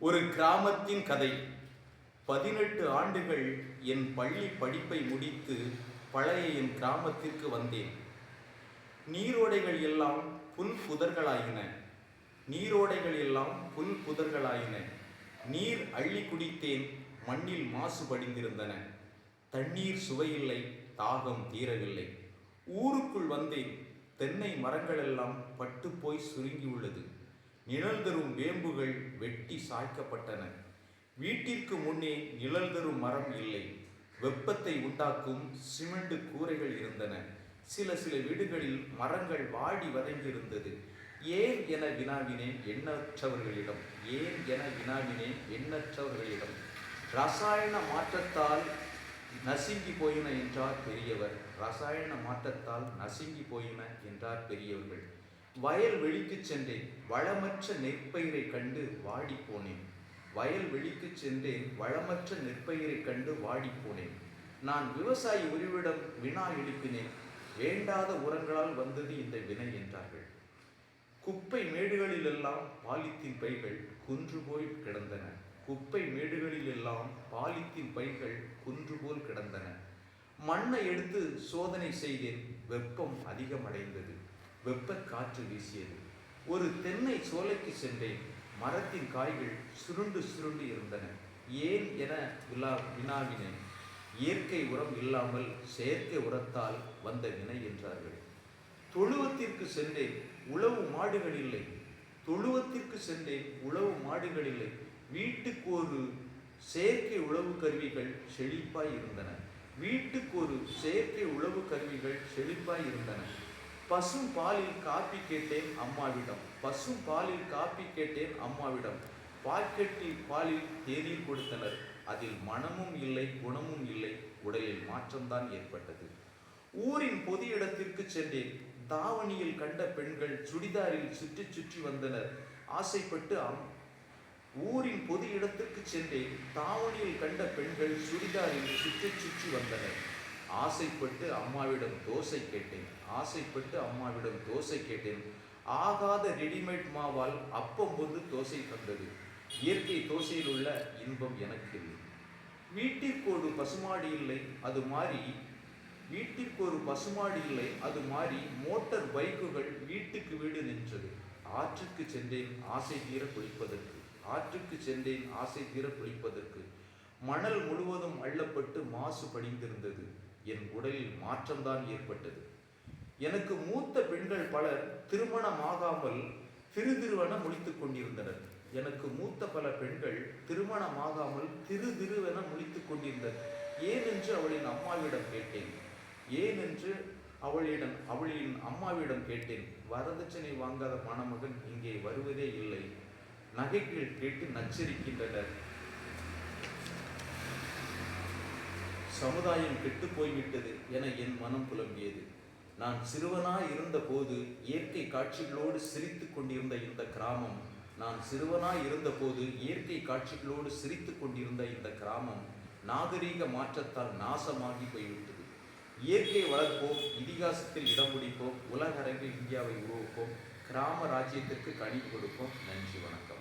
ஒரு கிராமத்தின் கதை. பதினெட்டு ஆண்டுகள் என் பள்ளி படிப்பை முடித்து பழைய என் கிராமத்திற்கு வந்தேன். நீரோடைகள் எல்லாம் புல் புதர்களாயின. நீரோடைகள் எல்லாம் புல் புதர்களாயின. நீர் அள்ளி குடித்தேன் மண்ணில் மாசு படிந்திருந்தன. தண்ணீர் சுவையில்லை தாகம் தீரவில்லை. ஊருக்குள் வந்தேன் தென்னை மரங்கள் எல்லாம் பட்டு போய் சுருங்கியுள்ளது. நிழல் தரும் வேம்புகள் வெட்டி சாய்க்கப்பட்டன. வீட்டிற்கு முன்னே நிழல் தரும் மரம் இல்லை. வெப்பத்தை உண்டாக்கும் சிமெண்ட் கூரைகள் இருந்தன. சில சில வீடுகளில் மரங்கள் வாடி வதங்கியிருந்தது. ஏன் என வினாவினேன் எண்ணற்றவர்களிடம். ஏன் என வினாவினேன் எண்ணற்றவர்களிடம். ரசாயன மாற்றத்தால் நசுங்கி போயின என்றார் பெரியவர். ரசாயன மாற்றத்தால் நசுங்கி போயின என்றார் பெரியவர்கள். வயல் வெளிக்கு சென்றேன். வளமற்ற நெற்பயிரை கண்டு வாடி போனேன். வயல் வெளிக்கு சென்றேன். வளமற்ற நெற்பயிரை கண்டு வாடி போனேன். நான் விவசாயி உரிவிடம் வினா எழுப்பினேன். வேண்டாத உரங்களால் வந்தது இந்த வினை என்றார்கள். குப்பை மேடுகளிலெல்லாம் பாலித்தீன் பைகள் குன்று போய் கிடந்தன. குப்பை மேடுகளில் எல்லாம் பாலித்தீன் பைகள் குன்று போல் கிடந்தன. மண்ணை எடுத்து சோதனை செய்தேன். வெப்பம் அதிகமடைந்தது. வெப்ப காற்று வீசியது. ஒரு தென்னை சோலைக்கு சென்றேன். மரத்தின் காய்கள் சுருண்டு சுருண்டு இருந்தன. ஏன் என விழா வினாவினேன். இயற்கை உரம் இல்லாமல் செயற்கை உரத்தால் வந்த வினை என்றார்கள். தொழுவத்திற்கு சென்றேன். உழவு மாடுகள் இல்லை. தொழுவத்திற்கு சென்றேன். உழவு மாடுகள் இல்லை. வீட்டுக்கு ஒரு செயற்கை உழவு கருவிகள் செழிப்பாய் இருந்தன. வீட்டுக்கு ஒரு செயற்கை உழவு கருவிகள் செழிப்பாய் இருந்தன. பசும் பாலில் காப்பி கேட்டேன் அம்மாவிடம். பசும் பாலில் காப்பி கேட்டேன் அம்மாவிடம். பாக்கெட்டில் பாலில் தேநீர் கொடுத்தனர். அதில் மனமும் இல்லை குணமும் இல்லை. உடலில் மாற்றம்தான் ஏற்பட்டது. ஊரின் பொது இடத்திற்கு சென்றேன். தாவணியில் கண்ட பெண்கள் சுடிதாரில் சுற்றி சுற்றி வந்தனர். ஆசைப்பட்டு அம் ஊரின் பொது இடத்திற்கு சென்றேன். தாவணியில் கண்ட பெண்கள் சுடிதாரில் சுற்றி சுற்றி வந்தனர். ஆசைப்பட்டு அம்மாவிடம் தோசை கேட்டேன். ஆசைப்பட்டு அம்மாவிடம் தோசை கேட்டேன். ஆகாத ரெடிமேட் மாவால் அப்பம் போது தோசை தந்தது. இயற்கை தோசையில் உள்ள இன்பம் எனக்கு இல்லை. வீட்டிற்கு ஒரு பசுமாடு இல்லை அது மாதிரி வீட்டிற்கு ஒரு பசுமாடு இல்லை அது மாதிரி மோட்டார் பைக்குகள் வீட்டுக்கு வீடு நின்றது. ஆற்றுக்கு சென்றேன் ஆசை தீர குளிப்பதற்கு. ஆற்றுக்கு சென்றேன் ஆசை தீர குளிப்பதற்கு. மணல் முழுவதும் அள்ளப்பட்டு மாசு படிந்திருந்தது. என் உடலில் மாற்றம்தான் ஏற்பட்டது. எனக்கு மூத்த பெண்கள் பலர் திருமணமாகாமல் திரு திருவென முழித்துக் கொண்டிருந்தனர். எனக்கு மூத்த பல பெண்கள் திருமணமாகாமல் திரு திருவென முழித்துக் கொண்டிருந்தனர். ஏன் என்று அவளின் அம்மாவிடம் கேட்டேன். ஏன் என்று அவளிடம் அவளின் அம்மாவிடம் கேட்டேன். வரதட்சணை வாங்காத மணமகன் இங்கே வருவதே இல்லை. நகைகள் கேட்டு நச்சரிக்கின்றனர். சமுதாயம் கெட்டு போய்விட்டது என என் மனம் புலம்பியது. நான் சிறுவனாய் இருந்தபோது இயற்கை காட்சிகளோடு சிரித்து கொண்டிருந்த இந்த கிராமம் நான் சிறுவனாய் இருந்தபோது இயற்கை காட்சிகளோடு சிரித்துக் கொண்டிருந்த இந்த கிராமம் நாகரீக மாற்றத்தால் நாசமாகி போய்விட்டது. இயற்கை வளர்ப்போம் இதிகாசத்தில் இடம் பிடிப்போம் உலக அரங்கில் இந்தியாவை உருவாப்போம் கிராம ராஜ்யத்திற்கு கனி கொடுப்போம். நன்றி வணக்கம்.